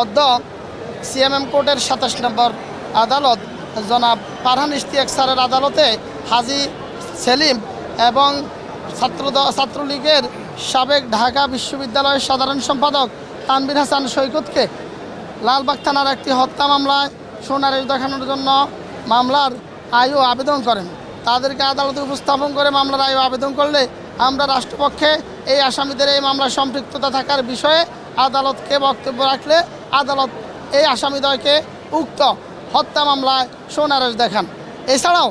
অদ্য সিএমএম কোর্টের সাতাশ নম্বর আদালত জনাব পারহান ইশতিয়াক স্যারের আদালতে হাজি সেলিম এবং ছাত্র ছাত্রলীগের সাবেক ঢাকা বিশ্ববিদ্যালয়ের সাধারণ সম্পাদক তানবির হাসান সৈকতকে লালবাগ থানার একটি হত্যা মামলায় সোনারের দেখানোর জন্য মামলার আয়ু আবেদন করেন। তাদেরকে আদালতে উপস্থাপন করে মামলার আয়ু আবেদন করলে আমরা রাষ্ট্রপক্ষে এই আসামিদের এই মামলায় সম্পৃক্ততা থাকার বিষয়ে আদালতকে বক্তব্য রাখলে আদালত এই আসামিদ্বয়কে উক্ত হত্যা মামলায় সোনারেশ দেখান। এছাড়াও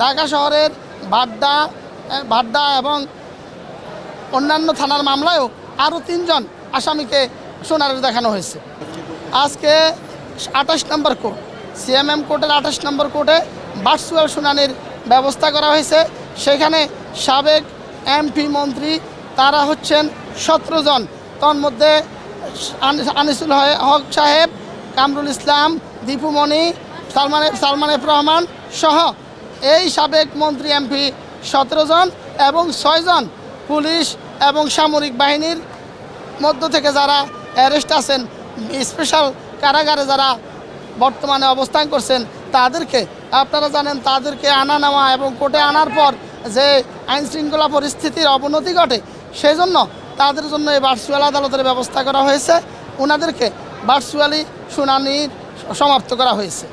ঢাকা শহরের ভাড্ডা ভাড্ডা এবং অন্যান্য থানার মামলায়ও আরও তিনজন আসামিকে সোনারেশ দেখানো হয়েছে। আজকে আঠাশ নম্বর কোর্ট, সিএমএম কোর্টের আঠাশ নম্বর কোর্টে ভার্চুয়াল শুনানির ব্যবস্থা করা হয়েছে। সেখানে সাবেক এমপি মন্ত্রী তারা হচ্ছেন সতেরো জন। তন্মধ্যে আনিসুল হক সাহেব, কামরুল ইসলাম দীপুমণি সালমান সালমান এফ রহমান সহ এই সাবেক মন্ত্রী এমপি সতেরো জন এবং ছয়জন পুলিশ এবং সামরিক বাহিনীর মধ্য থেকে যারা অ্যারেস্ট আছেন, স্পেশাল কারাগারে যারা বর্তমানে অবস্থান করছেন, তাদেরকে, আপনারা জানেন তাদেরকে আনা নেওয়া এবং কোর্টে আনার পর যে আইনশৃঙ্খলা পরিস্থিতির অবনতি ঘটে সেই জন্য তাদের জন্য এই ভার্চুয়াল আদালতের ব্যবস্থা করা হয়েছে। ওনাদেরকে ভার্চুয়ালি শুনানির সমাপ্ত করা হয়েছে।